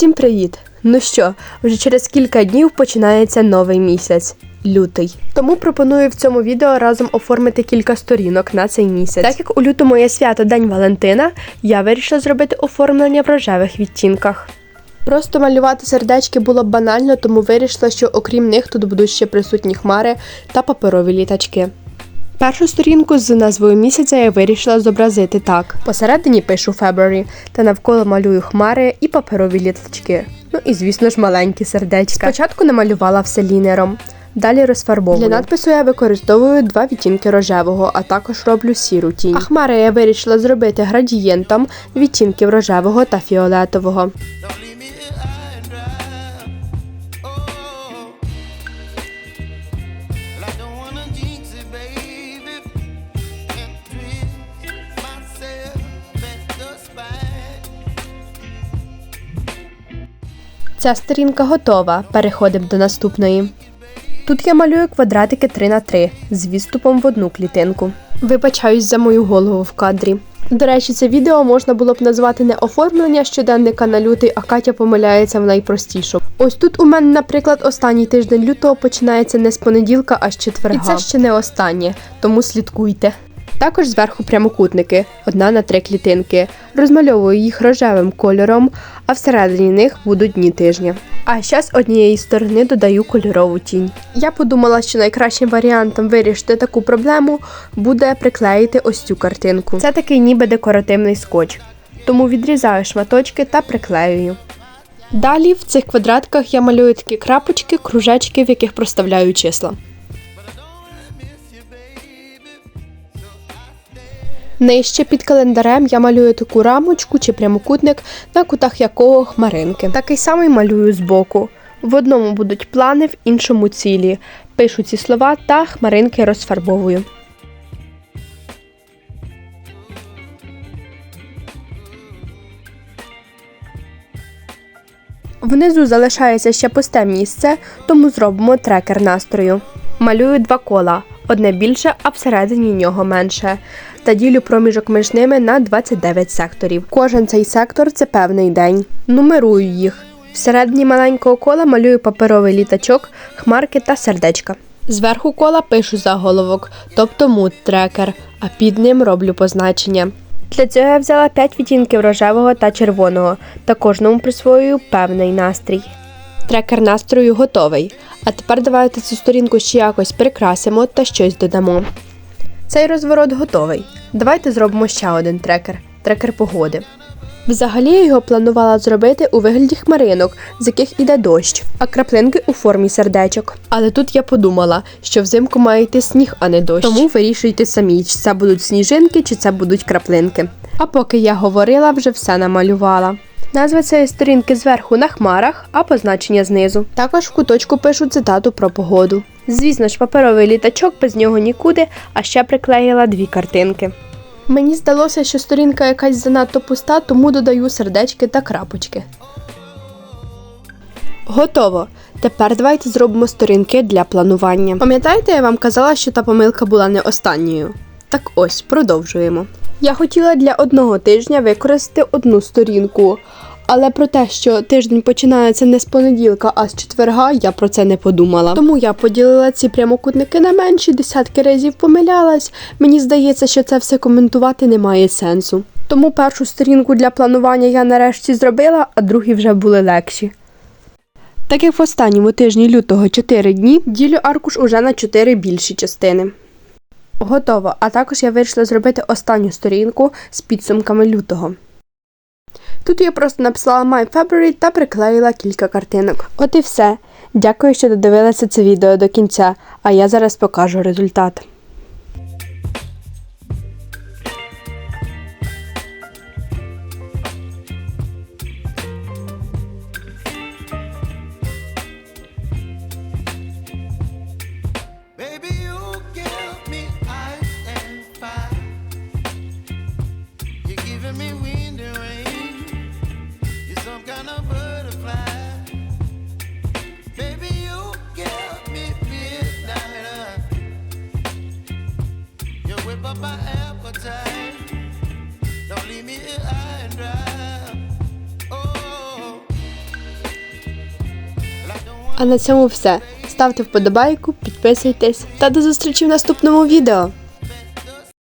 Усім привіт! Ну що, вже через кілька днів починається новий місяць лютий. Тому пропоную в цьому відео разом оформити кілька сторінок на цей місяць. Так як у лютому є свято День Валентина, я вирішила зробити оформлення в рожевих відтінках. Просто малювати сердечки було б банально, тому вирішила, що окрім них тут будуть ще присутні хмари та паперові літачки. Першу сторінку з назвою місяця я вирішила зобразити так. Посередині пишу February та навколо малюю хмари і паперові літачки. Ну і звісно ж маленькі сердечка. Спочатку намалювала все лінером. Далі розфарбовую. Для надпису я використовую два відтінки рожевого, а також роблю сіру тінь. А хмари я вирішила зробити градієнтом відтінків рожевого та фіолетового. Ця сторінка готова. Переходимо до наступної. Тут я малюю квадратики 3 на 3 з відступом в одну клітинку. Вибачаюсь за мою голову в кадрі. До речі, це відео можна було б назвати не оформлення щоденника на лютий, а Катя помиляється в найпростішому. Ось тут у мене, наприклад, останній тиждень лютого починається не з понеділка, а з четверга. І це ще не останнє, тому слідкуйте. Також зверху прямокутники, одна на три клітинки. Розмальовую їх рожевим кольором, а всередині них будуть дні тижня. А ще з однієї сторони додаю кольорову тінь. Я подумала, що найкращим варіантом вирішити таку проблему буде приклеїти ось цю картинку. Це такий ніби декоративний скотч. Тому відрізаю шматочки та приклеюю. Далі в цих квадратках я малюю такі крапочки, кружечки, в яких проставляю числа. Нижче під календарем я малюю таку рамочку чи прямокутник, на кутах якого хмаринки. Такий самий малюю збоку. В одному будуть плани, в іншому цілі. Пишу ці слова та хмаринки розфарбовую. Внизу залишається ще пусте місце, тому зробимо трекер настрою. Малюю два кола, одне більше, а всередині нього менше. Та ділю проміжок між ними на 29 секторів. Кожен цей сектор це певний день. Нумерую їх. Всередині маленького кола малюю паперовий літачок, хмарки та сердечка. Зверху кола пишу заголовок, тобто мут трекер, а під ним роблю позначення. Для цього я взяла 5 відтінків рожевого та червоного та кожному присвоюю певний настрій. Трекер настрою готовий. А тепер давайте цю сторінку ще якось прикрасимо та щось додамо. Цей розворот готовий. Давайте зробимо ще один трекер трекер погоди. Взагалі я його планувала зробити у вигляді хмаринок, з яких іде дощ, а краплинки у формі сердечок. Але тут я подумала, що взимку має йти сніг, а не дощ. Тому вирішуйте самі, чи це будуть сніжинки, чи це будуть краплинки. А поки я говорила, вже все намалювала. Назва цієї сторінки зверху на хмарах, а позначення знизу. Також в куточку пишу цитату про погоду. Звісно ж, паперовий літачок без нього нікуди, а ще приклеїла дві картинки. Мені здалося, що сторінка якась занадто пуста, тому додаю сердечки та крапочки. Готово. Тепер давайте зробимо сторінки для планування. Пам'ятаєте, я вам казала, що та помилка була не останньою? Так ось, продовжуємо. Я хотіла для одного тижня використати одну сторінку, але про те, що тиждень починається не з понеділка, а з четверга, я про це не подумала. Тому я поділила ці прямокутники на менші, десятки разів помилялась. Мені здається, що це все коментувати не має сенсу. Тому першу сторінку для планування я нарешті зробила, а другі вже були легші. Так як в останньому тижні лютого 4 дні, ділю аркуш уже на 4 більші частини. Готово. А також я вирішила зробити останню сторінку з підсумками лютого. Тут я просто написала My February та приклеїла кілька картинок. От і все. Дякую, що додивилися це відео до кінця, а я зараз покажу результат. High and dry. Oh, А на цьому все. Ставте вподобайку, підписуйтесь та до зустрічі в наступному відео.